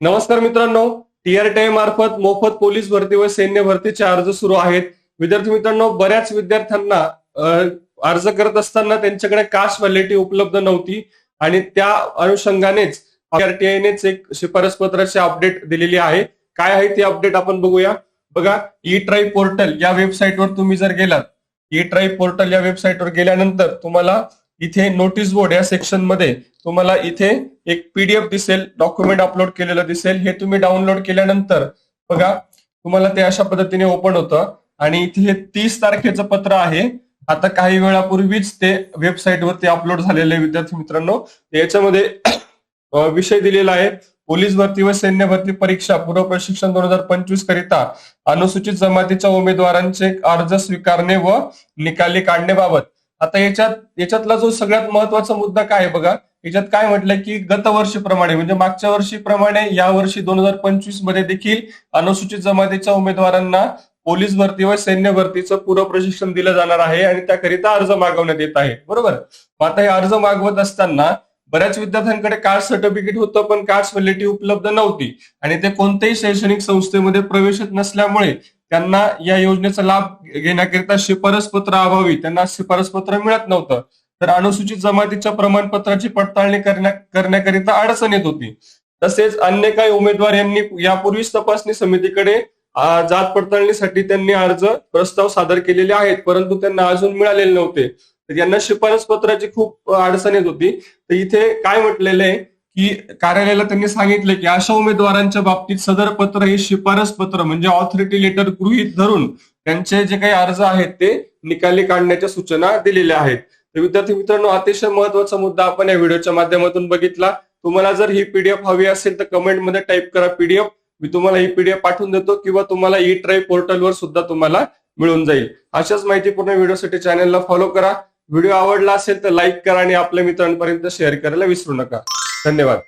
नमस्कार मित्रांनो टीआरटीआय मार्फत मोफत पोलीस भरती व सैन्य भरतीचे अर्ज सुरू आहेत. विद्यार्थी मित्रांनो बऱ्याच विद्यार्थ्यांना अर्ज करत असताना त्यांच्याकडे कास्ट व्हॅलिटी उपलब्ध नव्हती आणि त्या अनुषंगानेच टीआरटीआयनेच एक शिफारस पत्राची अपडेट दिलेली आहे. काय आहे ती अपडेट आपण बघूया. बघा ई ट्राई पोर्टल या वेबसाईटवर तुम्ही जर गेलात ई ट्राई पोर्टल या वेबसाईटवर गेल्यानंतर तुम्हाला इथे नोटीस बोर्ड या सेक्शनमध्ये तुम्हाला इथे एक पीडीएफ दिसेल डॉक्युमेंट अपलोड केलेलं दिसेल. हे तुम्ही डाउनलोड केल्यानंतर बघा तुम्हाला ते अशा पद्धतीने ओपन होतं. आणि इथे हे तीस तारखेचं पत्र आहे. आता काही वेळापूर्वीच ते वेबसाईटवरती अपलोड झालेले विद्यार्थी मित्रांनो. याच्यामध्ये विषय दिलेला आहे. पोलीस भरती व सैन्य भरती परीक्षा पूर्व प्रशिक्षण दोन हजार पंचवीस करिता अनुसूचित जमातीच्या उमेदवारांचे अर्ज स्वीकारणे व निकाली काढण्याबाबत आता याच्यात याच्यातला जो सगळ्यात महत्त्वाचा मुद्दा काय आहे बघा याच्यात काय म्हटलंय की गत वर्षीप्रमाणे म्हणजे मागच्या वर्षीप्रमाणे या वर्षी दोन हजार पंचवीसमध्ये देखील अनुसूचित जमातीच्या उमेदवारांना पोलीस भरती व सैन्य भरतीचं पूर्व प्रशिक्षण दिलं जाणार आहे आणि त्याकरिता अर्ज मागवण्यात येत आहे. बरोबर? मग आता हे अर्ज मागवत असताना बऱ्याच विद्यार्थ्यांकडे कास्ट सर्टिफिकेट होतं पण कास्ट व्हॅलिटी उपलब्ध नव्हती. आणि ते कोणत्याही शैक्षणिक संस्थेमध्ये प्रवेशित नसल्यामुळे त्यांना या योजनेचा लाभ घेण्याकरिता शिफारस पत्र अभावी त्यांना शिफारस पत्र मिळत नव्हतं. तर अनुसूचित जमातीच्या प्रमाणपत्राची पडताळणी करण्या करण्याकरिता अडचण येत होती. तसेच अन्य काही उमेदवार यांनी यापूर्वीच तपासणी समितीकडे जात पडताळणीसाठी त्यांनी अर्ज प्रस्ताव सादर केलेले आहेत परंतु त्यांना अजून मिळालेले नव्हते. तर यांना शिफारस पत्राची खूप अडचण येत होती. तर इथे काय म्हटलेलं आहे? की कार्यालयाला त्यांनी सांगितलं की अशा उमेदवारांच्या बाबतीत सदर पत्र हे शिफारस पत्र म्हणजे ऑथॉरिटी लेटर गृहीत धरून त्यांचे जे काही अर्ज आहेत ते निकाली काढण्याच्या सूचना दिलेल्या आहेत. तर विद्यार्थी मित्रांनो अतिशय महत्त्वाचा मुद्दा आपण या व्हिडिओच्या माध्यमातून बघितला. तुम्हाला जर ही पीडीएफ हवी असेल तर कमेंटमध्ये टाईप करा पीडीएफ मी तुम्हाला ही पीडीएफ पाठवून देतो किंवा तुम्हाला ई ट्राय पोर्टलवर सुद्धा तुम्हाला मिळून जाईल. अशाच माहितीपूर्ण व्हिडिओसाठी चॅनलला फॉलो करा. व्हिडिओ आवडला असेल तर लाईक करा आणि आपल्या मित्रांपर्यंत शेअर करायला विसरू नका. धन्यवाद